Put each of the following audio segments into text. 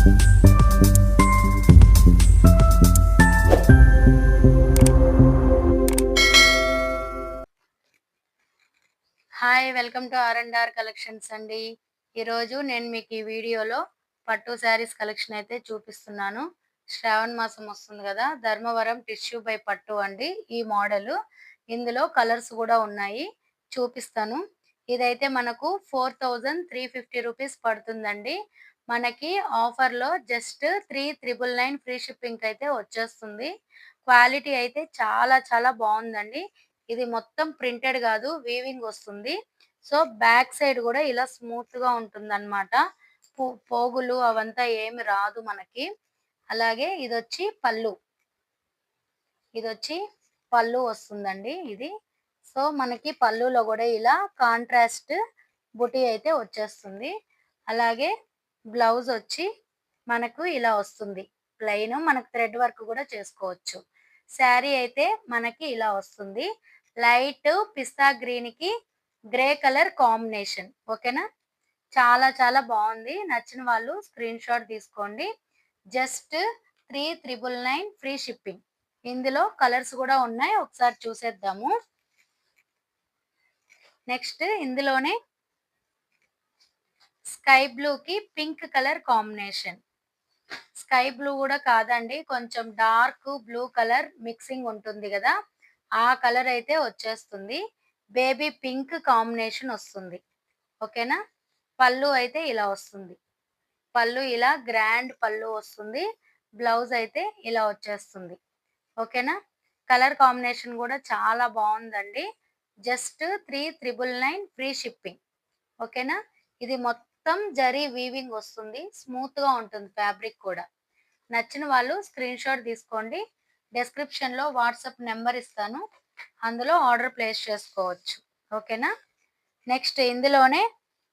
Hi welcome to R and R collections అండి. ఈరోజు నేను మీకు ఈ వీడియోలో పట్టు శారీస్ కలెక్షన్ అయితే చూపిస్తున్నాను. శ్రావణ మాసం వస్తుంది కదా ధర్మవరం టిష్యూ బై పట్టు అండి ఈ మోడల్ ఇందులో కలర్స్ కూడా ఉన్నాయి. చూపిస్తాను. ఇదైతే మనకు four thousand three fifty rupees పడుతుందండి. మనకి ఆఫర్లో just three triple nine free shipping అయితే వచ్చేస్తుంది. క్వాలిటీ అయితే చాలా చాలా బాగుందండి. ఇది మొత్తం ప్రింటెడ్ కాదు వీవింగ్ వస్తుంది. సో బ్యాక్ సైడ్ కూడా ఇలా స్మూత్గా ఉంటుందన్నమాట. ఉంటుంది అనమాట పోగులు అవంతా ఏమి రాదు మనకి. అలాగే ఇది వచ్చి పళ్ళు. ఇది వచ్చి పళ్ళు వస్తుందండి ఇది. సో మనకి పళ్ళులో కూడా ఇలా కాంట్రాస్ట్ బుటీ అయితే వచ్చేస్తుంది. అలాగే బ్లౌజ్ వచ్చి మనకు ఇలా వస్తుంది. ప్లెయిన్ మనకు థ్రెడ్ వర్క్ కూడా చేసుకోవచ్చు. శారీ అయితే మనకి ఇలా వస్తుంది. లైట్ పిస్తా గ్రీన్కి గ్రే కలర్ కాంబినేషన్. ఓకేనా? చాలా చాలా బాగుంది. నచ్చిన వాళ్ళు స్క్రీన్ షాట్ తీసుకోండి. Just three triple nine free shipping. ఇందులో కలర్స్ కూడా ఉన్నాయి. ఒకసారి చూసేద్దాము. నెక్స్ట్ ఇందులోనే స్కై బ్లూకి pink colour combination. Sky blue కూడా కాదండి కొంచెం డార్క్ బ్లూ కలర్ మిక్సింగ్ ఉంటుంది కదా ఆ కలర్ అయితే వచ్చేస్తుంది. బేబీ పింక్ కాంబినేషన్ వస్తుంది. ఓకేనా? పళ్ళు అయితే ఇలా వస్తుంది. పళ్ళు ఇలా గ్రాండ్ పళ్ళు వస్తుంది. బ్లౌజ్ అయితే ఇలా వచ్చేస్తుంది. ఓకేనా? కలర్ కాంబినేషన్ కూడా చాలా బాగుందండి. Just three triple nine free shipping. ఓకేనా? ఇది మొత్తం మొత్తం జరీ వీవింగ్ వస్తుంది. స్మూత్గా ఉంటుంది ఫ్యాబ్రిక్ కూడా. నచ్చిన వాళ్ళు స్క్రీన్ షాట్ తీసుకోండి. డిస్క్రిప్షన్లో వాట్సాప్ నెంబర్ ఇస్తాను. అందులో ఆర్డర్ ప్లేస్ చేసుకోవచ్చు. ఓకేనా నెక్స్ట్ ఇందులోనే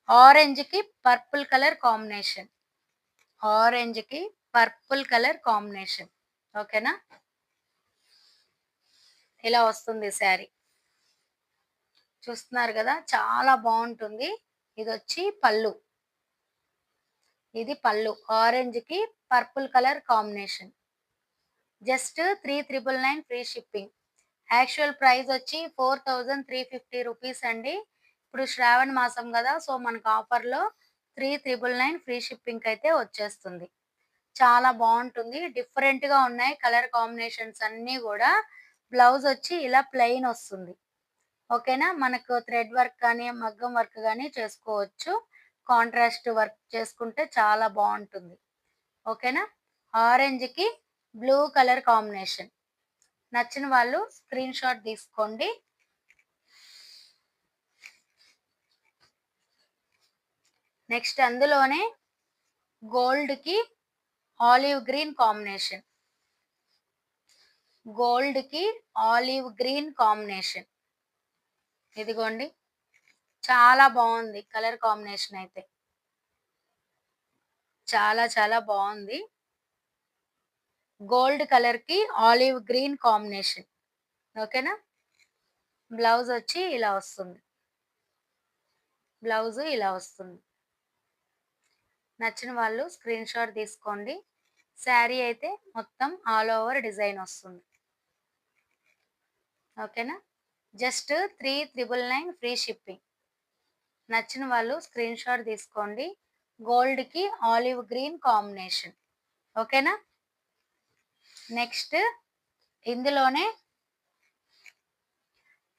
ఆరెంజ్కి పర్పుల్ కలర్ కాంబినేషన్ ఆరెంజ్కి పర్పుల్ కలర్ కాంబినేషన్ ఓకేనా ఇలా వస్తుంది శారీ. చూస్తున్నారు కదా? చాలా బాగుంటుంది. ఇది వచ్చి పళ్ళు. ఇది పళ్ళు. ఆరెంజ్కి purple colour combination just three triple nine free shipping actual price వచ్చి four thousand three fifty rupees అండి. ఇప్పుడు శ్రావణ మాసం కదా సో మనకు ఆఫర్లో three triple nine free shipping అయితే వచ్చేస్తుంది. చాలా బాగుంటుంది. డిఫరెంట్గా ఉన్నాయి కలర్ కాంబినేషన్స్ అన్నీ కూడా. బ్లౌజ్ వచ్చి ఇలా ప్లెయిన్ వస్తుంది. ఓకేనా మనకు థ్రెడ్ వర్క్ కానీ మగ్గం వర్క్ కానీ చేసుకోవచ్చు. కాంట్రాస్ట్ వర్క్ చేసుకుంటే చాలా బాగుంటుంది. ఓకేనా? ఆరెంజ్కి బ్లూ కలర్ కాంబినేషన్ నచ్చిన వాళ్ళు స్క్రీన్ షాట్ తీసుకోండి. నెక్స్ట్ అందులోనే గోల్డ్కి ఆలివ్ గ్రీన్ కాంబినేషన్ గోల్డ్కి ఆలివ్ గ్రీన్ కాంబినేషన్ ఇదిగోండి. చాలా బాగుంది కలర్ కాంబినేషన్ అయితే. చాలా చాలా బాగుంది. గోల్డ్ కలర్కి ఆలివ్ గ్రీన్ కాంబినేషన్. ఓకేనా? బ్లౌజ్ వచ్చి ఇలా వస్తుంది. బ్లౌజ్ ఇలా వస్తుంది. నచ్చిన వాళ్ళు స్క్రీన్ షాట్ తీసుకోండి. శారీ అయితే మొత్తం ఆల్ ఓవర్ డిజైన్ వస్తుంది. ఓకేనా? Just three triple nine free shipping. నచ్చిన వాళ్ళు స్క్రీన్ షాట్ తీసుకోండి. గోల్డ్కి ఆలివ్ గ్రీన్ కాంబినేషన్ ఓకేనా నెక్స్ట్ ఇందులోనే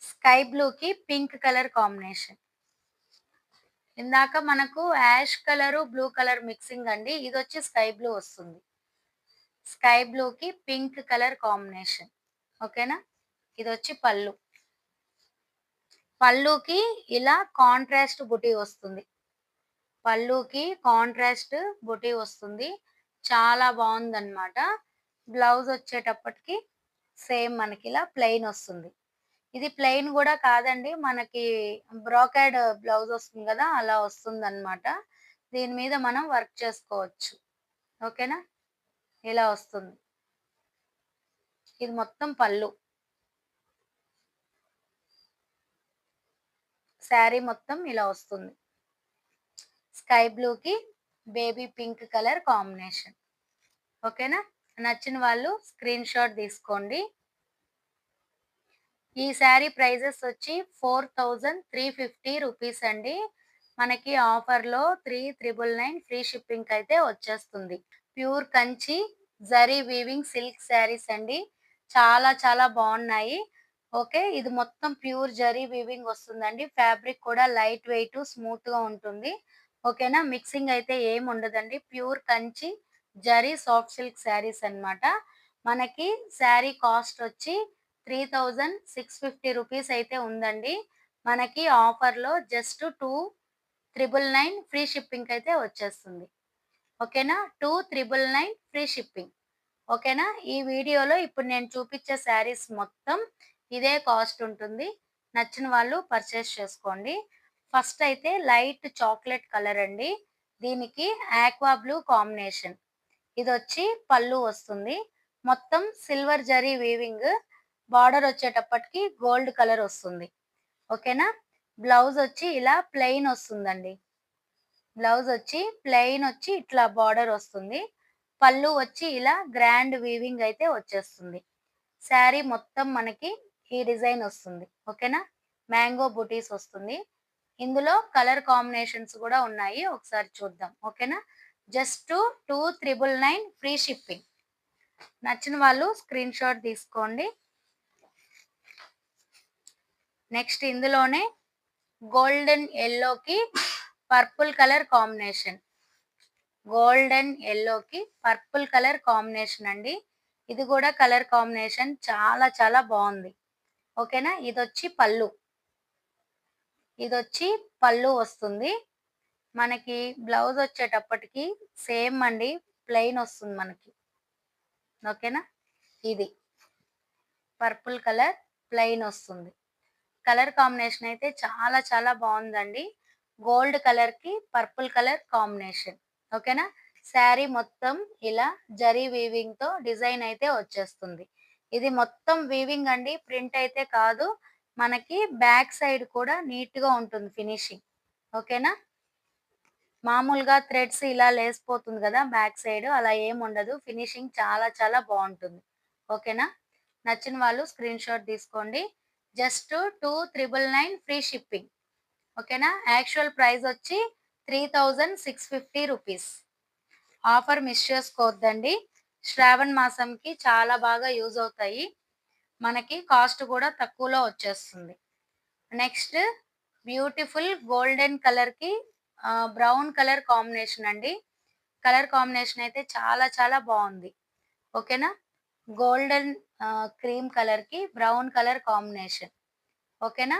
స్కై బ్లూకి పింక్ కలర్ కాంబినేషన్ ఇందాక మనకు ash colour blue colour mixing అండి. ఇది వచ్చి స్కై బ్లూ వస్తుంది. స్కై బ్లూకి పింక్ కలర్ కాంబినేషన్ ఓకేనా ఇది వచ్చి పళ్ళు. పళ్ళుకి ఇలా కాంట్రాస్ట్ బుటీ వస్తుంది. పళ్ళుకి కాంట్రాస్ట్ బుటీ వస్తుంది. చాలా బాగుందన్నమాట. బ్లౌజ్ వచ్చేటప్పటికి సేమ్ మనకి ఇలా ప్లెయిన్ వస్తుంది. ఇది ప్లెయిన్ కూడా కాదండి మనకి బ్రోకెడ్ బ్లౌజ్ వస్తుంది కదా అలా వస్తుంది అనమాట దీని మీద మనం వర్క్ చేసుకోవచ్చు. ఓకేనా? ఇలా వస్తుంది. ఇది మొత్తం పళ్ళు. శారీ మొత్తం ఇలా వస్తుంది. స్కై బ్లూకి బేబీ పింక్ కలర్ కాంబినేషన్. ఓకేనా? నచ్చిన వాళ్ళు స్క్రీన్ షాట్ తీసుకోండి. ఈ శారీ ప్రైజెస్ వచ్చి four thousand three fifty rupees అండి. మనకి ఆఫర్లో three triple nine free shipping అయితే వచ్చేస్తుంది. Pure Kanchi zari weaving silk saris అండి. చాలా చాలా బాగున్నాయి. ఓకే. ఇది మొత్తం ప్యూర్ జరీ వీవింగ్ వస్తుందండి. ఫ్యాబ్రిక్ కూడా లైట్ వెయిట్ స్మూత్గా ఉంటుంది. ఓకేనా? మిక్సింగ్ అయితే ఏం ఉండదండి. Pure Kanchi zari soft silk saris అన్నమాట. మనకి శారీ కాస్ట్ వచ్చి three thousand six fifty rupees అయితే ఉందండి. మనకి ఆఫర్లో just two triple nine free shipping అయితే వచ్చేస్తుంది. ఓకేనా? Two triple nine free shipping. ఓకేనా? ఈ వీడియోలో ఇప్పుడు నేను చూపించే శారీస్ మొత్తం ఇదే కాస్ట్ ఉంటుంది. నచ్చిన వాళ్ళు పర్చేస్ చేసుకోండి. ఫస్ట్ అయితే లైట్ చాక్లెట్ కలర్ అండి. దీనికి ఆక్వా బ్లూ కాంబినేషన్. ఇది వచ్చి పళ్ళు వస్తుంది. మొత్తం సిల్వర్ జరీ వీవింగ్. బార్డర్ వచ్చేటప్పటికి గోల్డ్ కలర్ వస్తుంది. ఓకేనా? బ్లౌజ్ వచ్చి ఇలా ప్లెయిన్ వస్తుందండి. బ్లౌజ్ వచ్చి ప్లెయిన్ వచ్చి ఇట్లా బార్డర్ వస్తుంది. పళ్ళు వచ్చి ఇలా గ్రాండ్ వీవింగ్ అయితే వచ్చేస్తుంది. శారీ మొత్తం మనకి ఈ డిజైన్ వస్తుంది. ఓకేనా? మ్యాంగో బుటీస్ వస్తుంది. ఇందులో కలర్ కాంబినేషన్స్ కూడా ఉన్నాయి. ఒకసారి చూద్దాం. ఓకేనా? Just two triple nine free shipping. నచ్చిన వాళ్ళు స్క్రీన్ షాట్ తీసుకోండి. నెక్స్ట్ ఇందులోనే గోల్డెన్ ఎల్లోకి పర్పుల్ కలర్ కాంబినేషన్. గోల్డెన్ ఎల్లోకి పర్పుల్ కలర్ కాంబినేషన్ అండి. ఇది కూడా కలర్ కాంబినేషన్ చాలా చాలా బాగుంది. ఓకేనా? ఇది వచ్చి పళ్ళు. ఇది వచ్చి పళ్ళు వస్తుంది. మనకి బ్లౌజ్ వచ్చేటప్పటికి సేమ్ అండి ప్లెయిన్ వస్తుంది మనకి. ఓకేనా? ఇది. పర్పుల్ కలర్ ప్లెయిన్ వస్తుంది. కలర్ కాంబినేషన్ అయితే చాలా చాలా బాగుందండి. గోల్డ్ కలర్కి పర్పుల్ కలర్ కాంబినేషన్. ఓకేనా? శారీ మొత్తం ఇలా జరీ వీవింగ్తో డిజైన్ అయితే వచ్చేస్తుంది. ఇది మొత్తం వీవింగ్ అండి. ప్రింట్ అయితే కాదు. మనకి బ్యాక్ సైడ్ కూడా నీట్గా ఉంటుంది ఫినిషింగ్ ఓకేనా మామూలుగా థ్రెడ్స్ ఇలా లేసిపోతుంది కదా బ్యాక్ సైడ్ అలా ఏం ఉండదు. ఫినిషింగ్ చాలా చాలా బాగుంటుంది. ఓకేనా నచ్చిన వాళ్ళు స్క్రీన్ షాట్ తీసుకోండి. Just two triple nine free shipping ఓకేనా యాక్చువల్ ప్రైస్ వచ్చి three thousand six fifty rupees offer miss చేసుకోవద్దండి. శ్రావణ మాసంకి చాలా బాగా యూజ్ అవుతాయి. మనకి కాస్ట్ కూడా తక్కువలో వచ్చేస్తుంది. నెక్స్ట్ బ్యూటిఫుల్ గోల్డెన్ కలర్కి బ్రౌన్ కలర్ కాంబినేషన్ అండి. కలర్ కాంబినేషన్ అయితే చాలా చాలా బాగుంది. ఓకేనా? గోల్డెన్ క్రీమ్ కలర్కి బ్రౌన్ కలర్ కాంబినేషన్. ఓకేనా?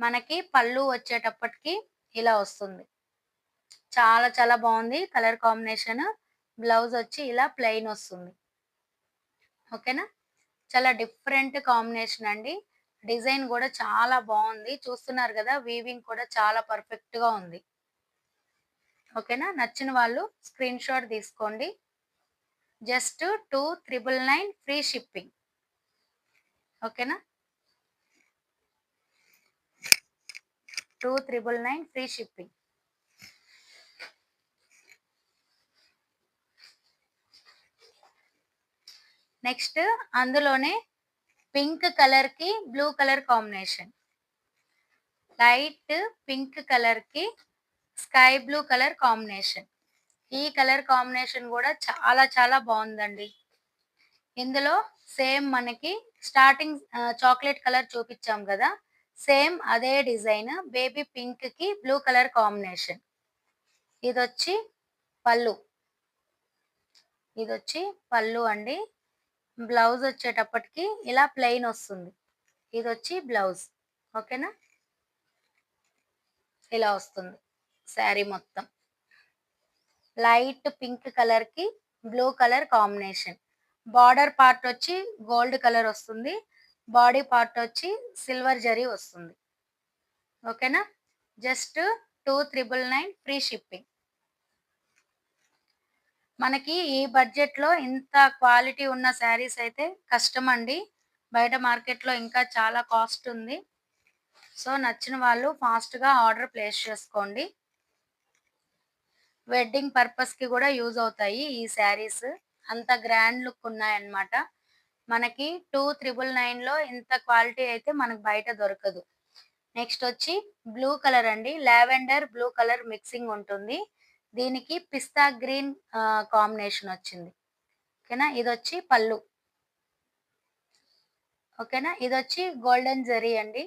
మనకి పళ్ళు వచ్చేటప్పటికి ఇలా వస్తుంది. చాలా చాలా బాగుంది కలర్ కాంబినేషన్. బ్లౌజ్ వచ్చి ఇలా ప్లెయిన్ వస్తుంది. ఓకేనా? చాలా డిఫరెంట్ కాంబినేషన్ అండి. డిజైన్ కూడా చాలా బాగుంది. చూస్తున్నారు కదా వీవింగ్ కూడా చాలా పర్ఫెక్ట్గా ఉంది. ఓకేనా? నచ్చిన వాళ్ళు స్క్రీన్ షాట్ తీసుకోండి. Just two triple nine free shipping. ఓకేనా? Two triple nine free shipping. Next అందులోనే పింక్ కలర్కి blue colour combination light pink కలర్కి స్కై బ్లూ కలర్ కాంబినేషన్ ఈ కలర్ కాంబినేషన్ కూడా చాలా చాలా బాగుందండి. ఇందులో సేమ్ మనకి స్టార్టింగ్ చాక్లెట్ కలర్ చూపించాం కదా. సేమ్ అదే డిజైన్ బేబీ పింక్కి బ్లూ కలర్ కాంబినేషన్ ఇది వచ్చి పళ్ళు. ఇది వచ్చి పళ్ళు అండి. బ్లౌజ్ వచ్చేటప్పటికి ఇలా ప్లెయిన్ వస్తుంది. ఇది వచ్చి బ్లౌజ్. ఓకేనా? ఇలా వస్తుంది. శారీ మొత్తం. లైట్ పింక్ కలర్కి blue colour combination. Border part వచ్చి గోల్డ్ కలర్ వస్తుంది. బాడీ పార్ట్ వచ్చి సిల్వర్ జరీ వస్తుంది. ఓకేనా? Just two triple nine free shipping. మనకి ఈ బడ్జెట్లో ఇంత క్వాలిటీ ఉన్న శారీస్ అయితే కష్టం అండి బయట మార్కెట్లో ఇంకా చాలా కాస్ట్ ఉంది. సో నచ్చిన వాళ్ళు ఫాస్ట్గా ఆర్డర్ ప్లేస్ చేసుకోండి. వెడ్డింగ్ పర్పస్కి కూడా యూజ్ అవుతాయి ఈ శారీస్. అంత గ్రాండ్ లుక్ ఉన్నాయన్నమాట. మనకి టూ త్రిబుల్ నైన్లో ఇంత క్వాలిటీ అయితే మనకు బయట దొరకదు. నెక్స్ట్ వచ్చి బ్లూ కలర్ అండి. లావెండర్ బ్లూ కలర్ మిక్సింగ్ ఉంటుంది. దీనికి పిస్తా గ్రీన్ కాంబినేషన్ వచ్చింది. ఓకేనా? ఇది వచ్చి పళ్ళు. ఓకేనా? ఇది వచ్చి గోల్డెన్ జరీ అండి.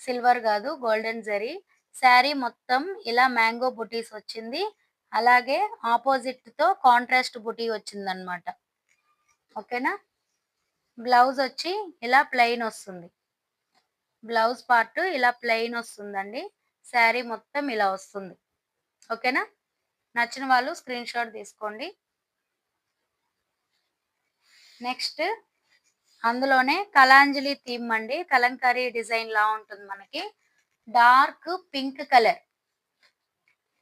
సిల్వర్ కాదు గోల్డెన్ జరీ. శారీ మొత్తం ఇలా మ్యాంగో బుటీస్ వచ్చింది. అలాగే ఆపోజిట్తో కాంట్రాస్ట్ బుటీ వచ్చింది అనమాట ఓకేనా? బ్లౌజ్ వచ్చి ఇలా ప్లెయిన్ వస్తుంది. బ్లౌజ్ పార్ట్ ఇలా ప్లెయిన్ వస్తుందండి. శారీ మొత్తం ఇలా వస్తుంది. ఓకేనా? నచ్చిన వాళ్ళు స్క్రీన్ షాట్ తీసుకోండి. నెక్స్ట్ అందులోనే కలాంజలి థీమ్ అండి. కలంకారీ డిజైన్ లా ఉంటుంది మనకి. Dark pink colour.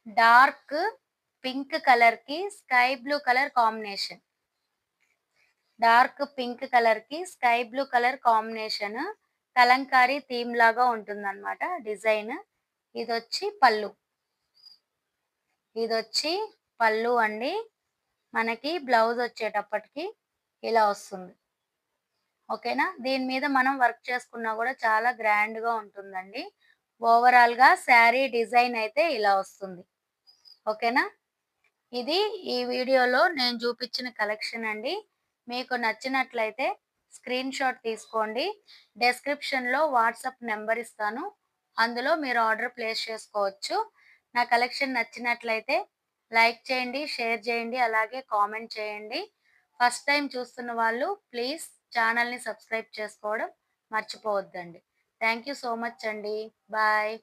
Dark pink కలర్కి sky blue colour combination. Dark pink కలర్కి sky blue colour combination Kalamkari theme లాగా ఉంటుంది అనమాట డిజైన్. ఇది వచ్చి పళ్ళు. ఇది వచ్చి పళ్ళు అండి. మనకి బ్లౌజ్ వచ్చేటప్పటికి ఇలా వస్తుంది. ఓకేనా? దీని మీద మనం వర్క్ చేసుకున్నా కూడా చాలా గ్రాండ్గా ఉంటుందండి. ఓవరాల్గా శారీ డిజైన్ అయితే ఇలా వస్తుంది. ఓకేనా? ఇది ఈ వీడియోలో నేను చూపించిన కలెక్షన్ అండి. మీకు నచ్చినట్లయితే స్క్రీన్ షాట్ తీసుకోండి. డెస్క్రిప్షన్లో వాట్సాప్ నెంబర్ ఇస్తాను. అందులో మీరు ఆర్డర్ ప్లేస్ చేసుకోవచ్చు. నా కలెక్షన్ నచ్చినట్లయితే లైక్ చేయండి షేర్ చేయండి అలాగే కామెంట్ చేయండి. ఫస్ట్ టైం చూస్తున్న వాళ్ళు ప్లీజ్ ఛానల్ని సబ్స్క్రైబ్ చేసుకోవడం మర్చిపోవద్దండి. థ్యాంక్ యూ సో మచ్ అండి. బాయ్.